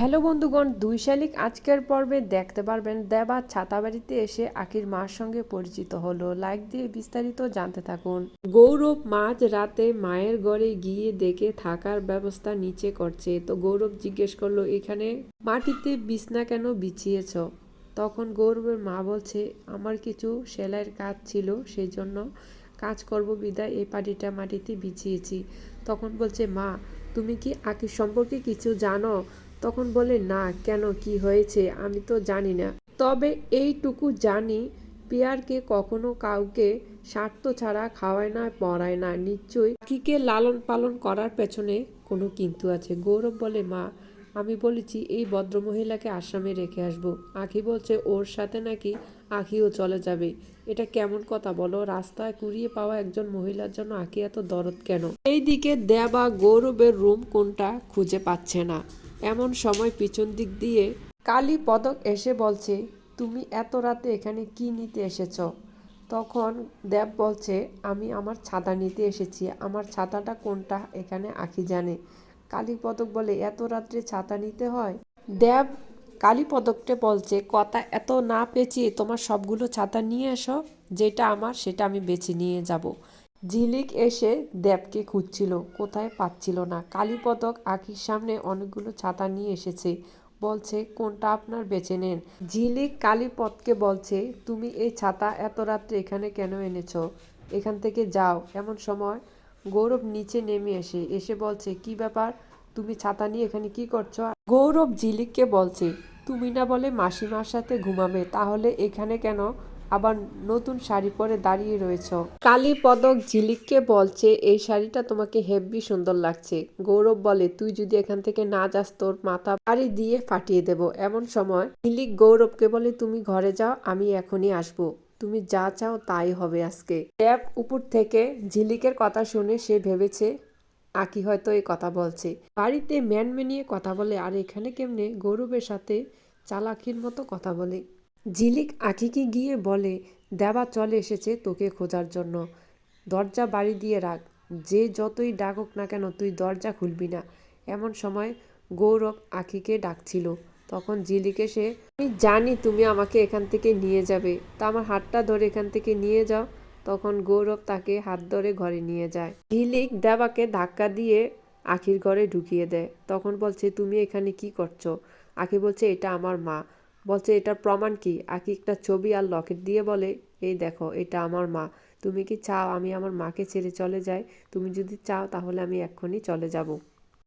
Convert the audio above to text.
Hello বন্ধুগণ, দুই শালিক আজকের পর্বে দেখতে পারবেন দেবা ছাতাবাড়িতে এসে আখির মার সঙ্গে পরিচিত হলো। লাইক দিয়ে বিস্তারিত জানতে থাকুন। গৌরব মাঝ রাতে মায়ের ঘরে গিয়ে দেখে থাকার ব্যবস্থা নিচে করছে। তো গৌরব জিজ্ঞেস করল, এখানে মাটিতে বিছনা কেন বিছিয়েছ? তখন গৌরবের মা বলছে, আমার কিছু সেলাইয়ের কাজ ছিল সেই জন্য কাজ করব বিদায়, এই পাটিটা মাটিতে বিছিয়েছি। তখন বলছে, মা, তুমি কি আখির সম্পর্কে কিছু জানো? তখন বলে, না, কেন, কি হয়েছে, আমি তো জানি না। তবে এইটুকু জানি, পিয়ারকে কখনো কাউকে স্বার্থ ছাড়া খাওয়ায় না পড়ায় না। নিশ্চয়ই আখিকে লালন পালন করার পেছনে কোনো কিন্তু আছে। গৌরব বলে, মা, আমি বলেছি, এই ভদ্রমহিলাকে আসামে রেখে আসব। আখি বলছে, ওর সাথে নাকি আখিও চলে যাবে? এটা কেমন কথা বলো? রাস্তায় কুড়িয়ে পাওয়া একজন মহিলার জন্য আখি এত দরদ কেন? এইদিকে দেবা গৌরবের রুম কোনটা খুঁজে পাচ্ছে না। এমন সময় পিছন দিক দিয়ে কালী পদক এসে বলছে, তুমি এত রাতে এখানে কি নিতে এসেছ? তখন দেব বলছে, আমি আমার ছাতা নিতে এসেছি। আমার ছাতাটা কোনটা এখানে আঁকি জানে? কালী পদক বলে এত রাত্রে ছাতা নিতে হয়? দেব কালী পদকটা বলছে, কথা এত না পেঁচিয়ে তোমার সবগুলো ছাতা নিয়ে এসো। যেটা আমার সেটা আমি বেছে নিয়ে যাব। ঝিলিক এসে দেবকে খুঁজছিল, কোথায় পাচ্ছিল না। কালীপদক আখির সামনে অনেকগুলো ছাতা নিয়ে এসেছে। বলছে, কোনটা আপনার বেছে নেন? ঝিলিক কালীপদকে বলছে, তুমি এই ছাতা এত রাত্রে এখানে কেন এনেছ? এখান থেকে যাও, এমন সময় গৌরব নিচে নেমে এসে এসে বলছে, কি ব্যাপার? তুমি ছাতা নিয়ে এখানে কি করছ? গৌরব ঝিলিককে বলছে, তুমি না বলে মাসিমার সাথে ঘুমাবে, তাহলে এখানে কেন আবার নতুন শাড়ি পরে দাঁড়িয়ে রয়েছ। কালী পদক ঝিলিককে বলছে, এই শাড়িটা তোমাকে হেব্বি সুন্দর লাগছে। গৌরব বলে, তুই যদি এখান থেকে না যাস, তোর মাথা বাড়ি দিয়ে ফাটিয়ে দেব। এমন সময় ঝিলিক গৌরবকে বলে, তুমি ঘরে যাও, আমি এখনই আসব। তুমি যা চাও তাই হবে আজকে। ট্যাপ উপর থেকে ঝিলিকের কথা শুনে সে ভেবেছে, আকি হয়তো এই কথা বলছে। বাড়িতে ম্যানমেনিয়ে কথা বলে, আর এখানে কেমনে গৌরবের সাথে চালাকির মতো কথা বলে? ঝিলিক আখিকে গিয়ে বলে, দেবা, চলে এসেছে তোকে খোঁজার জন্য। দরজা বাড়ি দিয়ে রাখ। যে যতই ডাকুক না কেন, তুই দরজা খুলবি না। এমন সময় গৌরব আখিকে ডাকছিল। তখন ঝিলিক এসে আমি জানি তুমি আমাকে এখান থেকে নিয়ে যাবে। তা আমার হাতটা ধরে এখান থেকে নিয়ে যাও। তখন গৌরব তাকে হাত ধরে ঘরে নিয়ে যায়। ঝিলিক দেবাকে ধাক্কা দিয়ে আখির ঘরে ঢুকিয়ে দেয়। তখন বলছে, তুমি এখানে কি করছ? আখি বলছে, এটা আমার মা। বলছে, এটার প্রমাণ কি? আকি একটা ছবি আর লকেট দিয়ে বলে, এই দেখো, এটা আমার মা। তুমি কি চাও আমি আমার মাকে ছেড়ে চলে যাই? তুমি যদি চাও তাহলে আমি এক্ষুনি চলে যাব।